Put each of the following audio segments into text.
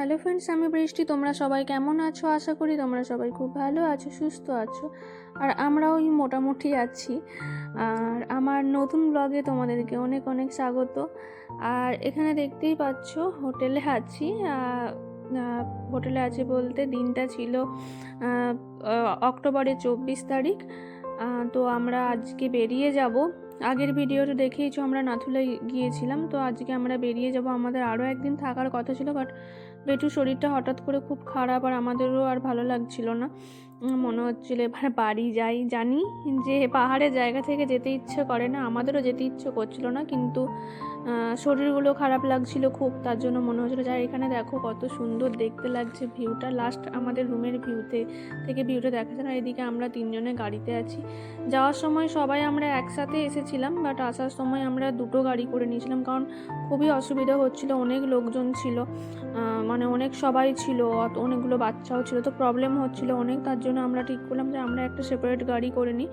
Hello friends আমি বৃষ্টি। তোমরা সবাই কেমন আছো? আশা করি তোমরা সবাই খুব ভালো আছো, সুস্থ আছো। আর আমরাও মোটামুটি আছি। আর আমার নতুন ব্লগে তোমাদেরকে অনেক অনেক স্বাগত। আর এখানে দেখতেই পাচ্ছ হোটেলে আছি। হোটেলে আছি বলতে দিনটা ছিল অক্টোবরের চব্বিশ তারিখ। তো আমরা আজকে বেরিয়ে যাব। আগের ভিডিওটা দেখেইছো আমরা নাথুলা গিয়েছিলাম। তো আজকে আমরা বেরিয়ে যাব। আমাদের আরও একদিন থাকার কথা ছিল বাট বেটুর শরীরটা হঠাৎ করে খুব খারাপ আর আমাদেরও আর ভালো লাগছিল না। মনে হচ্ছিল এবার বাড়ি যাই। জানি যে পাহাড়ের জায়গা থেকে যেতে ইচ্ছে করে না, আমাদেরও যেতে ইচ্ছে করছিল না, কিন্তু শরীরগুলো খারাপ লাগছিল খুব, তার জন্য মনে হচ্ছিল যাই এখানে দেখো কত সুন্দর দেখতে লাগছে ভিউটা। লাস্ট আমাদের রুমের ভিউতে থেকে ভিউটা দেখা যায় না, এদিকে আমরা তিনজনে গাড়িতে আছি। যাওয়ার সময় সবাই আমরা একসাথে এসেছিলাম বাট আসার সময় আমরা দুটো গাড়ি করে নিয়েছিলাম, কারণ খুবই অসুবিধা হচ্ছিল, অনেক লোকজন ছিল মানে অনেক সবাই ছিল অনেকগুলো বাচ্চাও ছিল, তো প্রবলেম হচ্ছিল অনেক, তার জন্য আমরা ঠিক করলাম যে আমরা একটা সেপারেট গাড়ি করে নিই।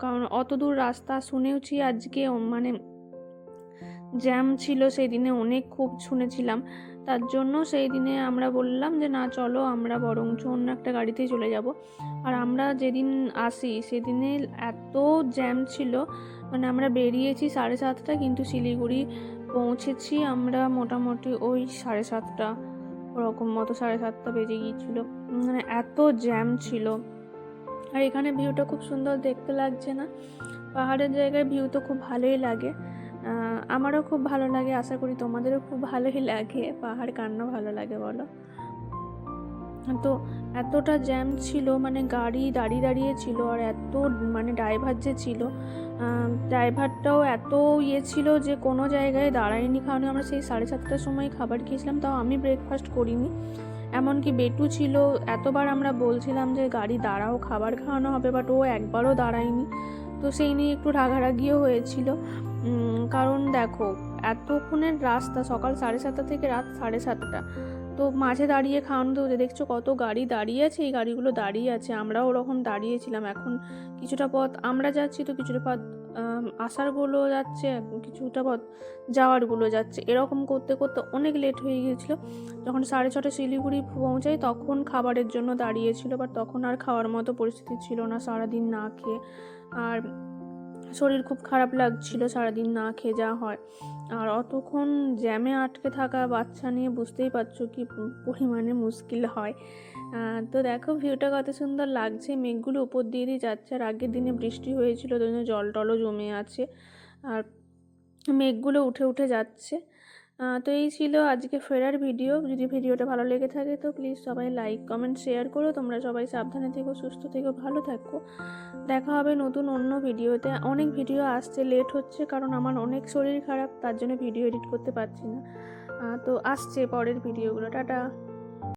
কারণ অত দূর রাস্তা শুনেওছি আজকে মানে জ্যাম ছিল সেই দিনে অনেক খুব শুনেছিলাম। তার জন্য সেই দিনে আমরা বললাম যে, না, চলো আমরা বরঞ্চ অন্য একটা গাড়িতেই চলে যাব। আর আমরা যেদিন আসি, সেদিনে এত জ্যাম ছিল মানে আমরা বেরিয়েছি সাড়ে সাতটা, কিন্তু শিলিগুড়ি পৌঁছেছি আমরা মোটামুটি ওই সাড়ে সাতটা। ওরকম মতো সাড়ে সাতটা বেজে গিয়েছিল। মানে এত জ্যাম ছিল। আর এখানে ভিউটা খুব সুন্দর দেখতে লাগছে না। পাহাড়ের জায়গায় ভিউ তো খুব ভালোই লাগে। আমারও খুব ভালো লাগে। আশা করি তোমাদেরও খুব ভালোই লাগে। পাহাড় কান্না ভালো লাগে বলো? তো এতটা জ্যাম ছিল মানে গাড়ি দাঁড়িয়ে দাঁড়িয়ে ছিল আর এত মানে ড্রাইভার যে ছিল ড্রাইভারটাও এত ইয়ে ছিল যে কোনো জায়গায় দাঁড়ায়নি। কারণ আমরা সেই সাড়ে সাতটার সময় খাবার খেয়েছিলাম, তাও আমি ব্রেকফাস্ট করিনি। এমনকি বেটু ছিল, এতবার আমরা বলছিলাম যে, গাড়ি দাঁড়াও, খাবার খাওয়ানো হবে বাট ও একবারও দাঁড়ায়নি। তো সেই নিয়ে একটু রাগারাগিও হয়েছিল। কারণ দেখো, এতক্ষণের রাস্তা সকাল সাড়ে সাতটা থেকে রাত সাড়ে সাতটা। তো মাঝে দাঁড়িয়ে খাওয়ানো তো দেখছ কত গাড়ি দাঁড়িয়ে আছে, এই গাড়িগুলো দাঁড়িয়ে আছে। আমরাও ওরকম দাঁড়িয়েছিলাম। এখন কিছুটা পথ আমরা যাচ্ছি তো কিছুটা পথ আসারগুলো যাচ্ছে কিছুটা পথ যাওয়ারগুলো যাচ্ছে। এরকম করতে করতে অনেক লেট হয়ে গিয়েছিল। যখন সাড়ে ছটা শিলিগুড়ি পৌঁছাই তখন খাবারের জন্য দাঁড়িয়েছিল বাট তখন আর খাওয়ার মতো পরিস্থিতি ছিল না, সারাদিন না খেয়ে। আর শরীর খুব খারাপ লাগছিল, সারাদিন না খেয়ে যাওয়া হয়। আর অতক্ষণ জ্যামে আটকে থাকা বাচ্চা নিয়ে বুঝতেই পারছ কি পরিমাণে মুশকিল হয়। তো দেখো ভিউটা কত সুন্দর লাগছে। মেঘগুলো উপর দিয়ে দিয়ে যাচ্ছে আর আগের দিনে বৃষ্টি হয়েছিল, তো জল টলও জমে আছে। আর মেঘগুলো উঠে উঠে যাচ্ছে। তো এই ছিল আজকে ফেরার ভিডিও। যদি ভিডিওটা ভালো লেগে থাকে, তো প্লিজ সবাই লাইক কমেন্ট শেয়ার করো। তোমরা সবাই সাবধানে থেকো, সুস্থ থেকো, ভালো থাকো। দেখা হবে নতুন অন্য ভিডিওতে। অনেক ভিডিও আসছে লেট হচ্ছে, কারণ আমার অনেক শরীর খারাপ, তার জন্য ভিডিও এডিট করতে পারছি না। তো আসছে পরের ভিডিওগুলো। টাটা।